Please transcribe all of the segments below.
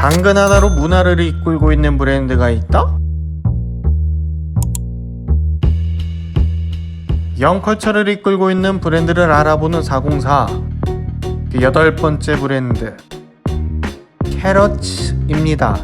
당근 하나로 문화를 이끌고 있는 브랜드가 있다? 영컬처를 이끌고 있는 브랜드를 알아보는 404. 그 여덟 번째 브랜드. 캐럿입니다.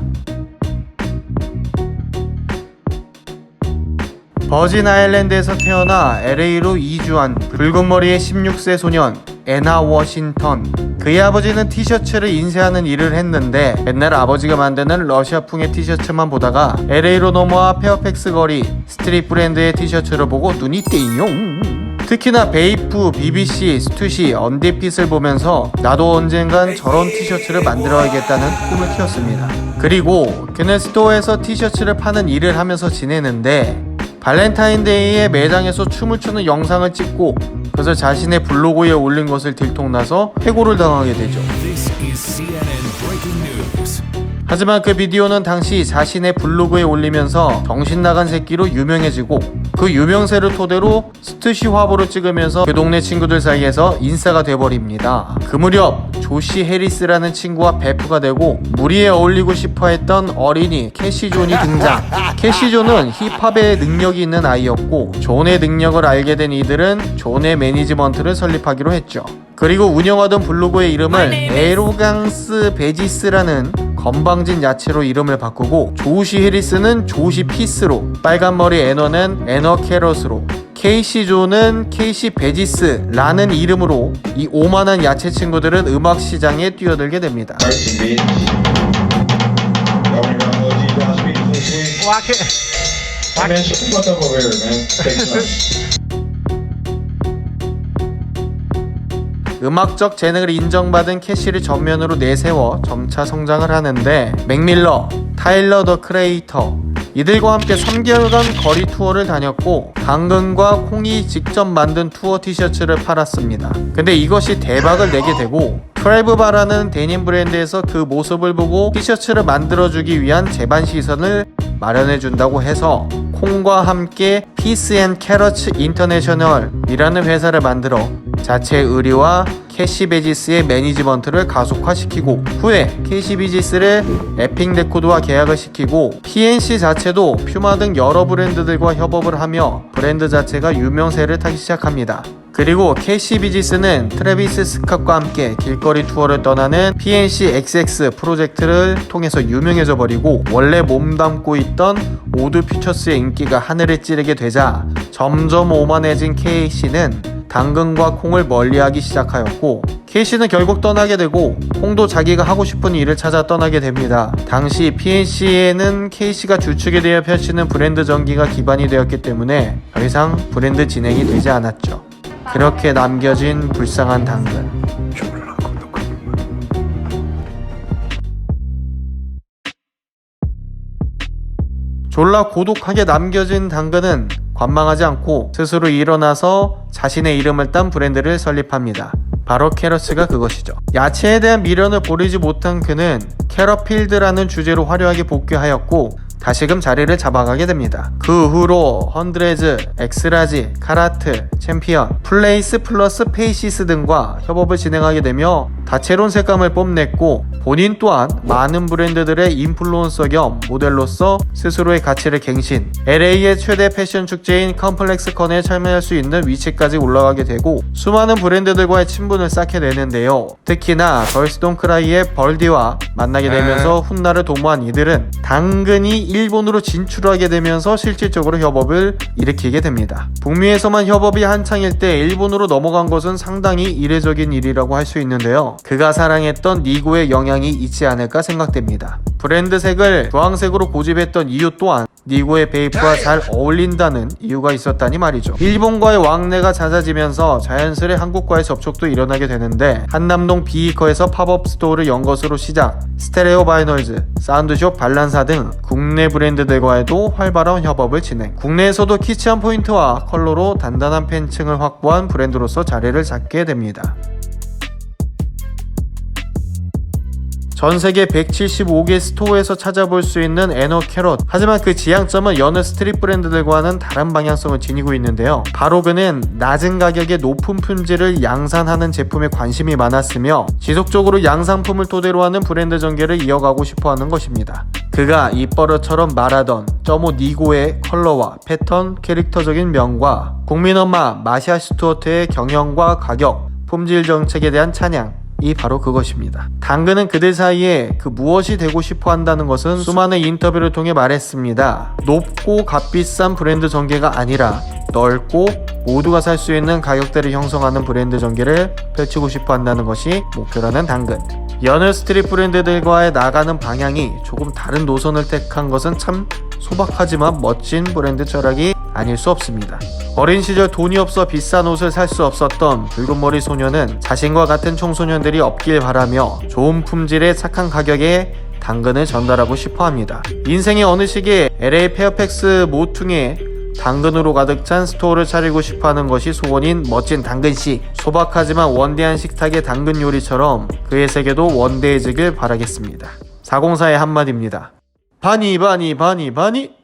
버진 아일랜드에서 태어나 LA로 이주한 붉은 머리의 16세 소년 에나 워싱턴. 그의 아버지는 티셔츠를 인쇄하는 일을 했는데 맨날 아버지가 만드는 러시아풍의 티셔츠만 보다가 LA로 넘어와 페어팩스 거리 스트릿 브랜드의 티셔츠를 보고 눈이 띵용. 특히나 베이프, BBC, 스투시, 언디핏을 보면서 나도 언젠간 저런 티셔츠를 만들어야겠다는 꿈을 키웠습니다. 그리고 그는 스토어에서 티셔츠를 파는 일을 하면서 지내는데 발렌타인데이에 매장에서 춤을 추는 영상을 찍고 그것을 자신의 블로그에 올린 것을 들통나서 해고를 당하게 되죠. 하지만 그 비디오는 당시 자신의 블로그에 올리면서 정신 나간 새끼로 유명해지고 그 유명세를 토대로 스투시 화보를 찍으면서 그 동네 친구들 사이에서 인싸가 돼버립니다. 그 무렵 조시 해리스라는 친구와 베프가 되고 무리에 어울리고 싶어 했던 어린이 캐시 존이 등장. 캐시 존은 힙합에 능력이 있는 아이였고 존의 능력을 알게 된 이들은 존의 매니지먼트를 설립하기로 했죠. 그리고 운영하던 블로그의 이름을 에로강스 베지스라는 건방진 야채로 이름을 바꾸고 조시 해리스는 조시 피스로 빨간 머리 애너는 애너 캐럿으로 케이시 조는 케이시 베지스라는 이름으로 이 오만한 야채 친구들은 음악 시장에 뛰어들게 됩니다. 음악적 재능을 인정받은 캐시를 전면으로 내세워 점차 성장을 하는데 맥밀러, 타일러 더 크레이터 이들과 함께 3개월간 거리 투어를 다녔고 당근과 콩이 직접 만든 투어 티셔츠를 팔았습니다. 근데 이것이 대박을 내게 되고 트라이브바라는 데님 브랜드에서 그 모습을 보고 티셔츠를 만들어주기 위한 제반 시선을 마련해준다고 해서 콩과 함께 피스 앤 캐러츠 인터내셔널이라는 회사를 만들어 자체 의류와 캐시 베지스의 매니지먼트를 가속화시키고 후에 캐시 베지스를 에픽 레코드와 계약을 시키고 PNC 자체도 퓨마 등 여러 브랜드들과 협업을 하며 브랜드 자체가 유명세를 타기 시작합니다. 그리고 비지스는 트래비스 스캇과 함께 길거리 투어를 떠나는 PNC XX 프로젝트를 통해서 유명해져 버리고 원래 몸담고 있던 오드 퓨처스의 인기가 하늘을 찌르게 되자 점점 오만해진 KC는 당근과 콩을 멀리하기 시작하였고 케이씨는 결국 떠나게 되고 콩도 자기가 하고 싶은 일을 찾아 떠나게 됩니다. 당시 PNC에는 케이씨가 주축에 되어 펼치는 브랜드 전기가 기반이 되었기 때문에 더 이상 브랜드 진행이 되지 않았죠. 그렇게 남겨진 불쌍한 당근. 졸라 고독하게 남겨진 당근은 관망하지 않고 스스로 일어나서 자신의 이름을 딴 브랜드를 설립합니다. 바로 캐러스가 그것이죠. 야채에 대한 미련을 버리지 못한 그는 캐러필드라는 주제로 화려하게 복귀하였고 다시금 자리를 잡아가게 됩니다. 그 후로 헌드레즈, 엑스라지, 카라트, 챔피언, 플레이스 플러스 페이시스 등과 협업을 진행하게 되며 다채로운 색감을 뽐냈고 본인 또한 많은 브랜드들의 인플루언서 겸 모델로서 스스로의 가치를 갱신, LA의 최대 패션 축제인 컴플렉스컨에 참여할 수 있는 위치까지 올라가게 되고 수많은 브랜드들과의 친분을 쌓게 되는데요. 특히나 걸스 돈크라이의 벌디와 만나게 되면서 훗날을 도모한 이들은 당근이 일본으로 진출하게 되면서 실질적으로 협업을 일으키게 됩니다. 북미에서만 협업이 한창일 때 일본으로 넘어간 것은 상당히 이례적인 일이라고 할 수 있는데요. 그가 사랑했던 니고의 영향이 있지 않을까 생각됩니다. 브랜드 색을 주황색으로 고집했던 이유 또한 니고의 베이프와 잘 어울린다는 이유가 있었다니 말이죠. 일본과의 왕래가 잦아지면서 자연스레 한국과의 접촉도 일어나게 되는데 한남동 비이커에서 팝업 스토어를 연 것으로 시작 스테레오 바이널즈, 사운드숍 발란사 등 국내 브랜드들과에도 활발한 협업을 진행 국내에서도 키치한 포인트와 컬러로 단단한 팬층을 확보한 브랜드로서 자리를 잡게 됩니다. 전 세계 175개 스토어에서 찾아볼 수 있는 에너 캐럿. 하지만 그 지향점은 여느 스트릿 브랜드들과는 다른 방향성을 지니고 있는데요. 바로 그는 낮은 가격에 높은 품질을 양산하는 제품에 관심이 많았으며 지속적으로 양상품을 토대로 하는 브랜드 전개를 이어가고 싶어 하는 것입니다. 그가 입버릇처럼 말하던 점오 니고의 컬러와 패턴, 캐릭터적인 명과 국민 엄마 마샤 스튜어트의 경영과 가격, 품질 정책에 대한 찬양, 이 바로 그것입니다. 당근은 그들 사이에 그 무엇이 되고 싶어 한다는 것은 수많은 인터뷰를 통해 말했습니다. 높고 값비싼 브랜드 전개가 아니라 넓고 모두가 살 수 있는 가격대를 형성하는 브랜드 전개를 펼치고 싶어 한다는 것이 목표라는 당근. 여느 스트릿 브랜드들과의 나가는 방향이 조금 다른 노선을 택한 것은 참 소박하지만 멋진 브랜드 철학이 아닐 수 없습니다. 어린 시절 돈이 없어 비싼 옷을 살 수 없었던 붉은머리 소녀는 자신과 같은 청소년들이 없길 바라며 좋은 품질의 착한 가격에 당근을 전달하고 싶어 합니다. 인생의 어느 시기에 LA 페어팩스 모퉁이에 당근으로 가득 찬 스토어를 차리고 싶어 하는 것이 소원인 멋진 당근씨. 소박하지만 원대한 식탁의 당근 요리처럼 그의 세계도 원대해지길 바라겠습니다. 404의 한마디입니다. 바니 바니 바니 바니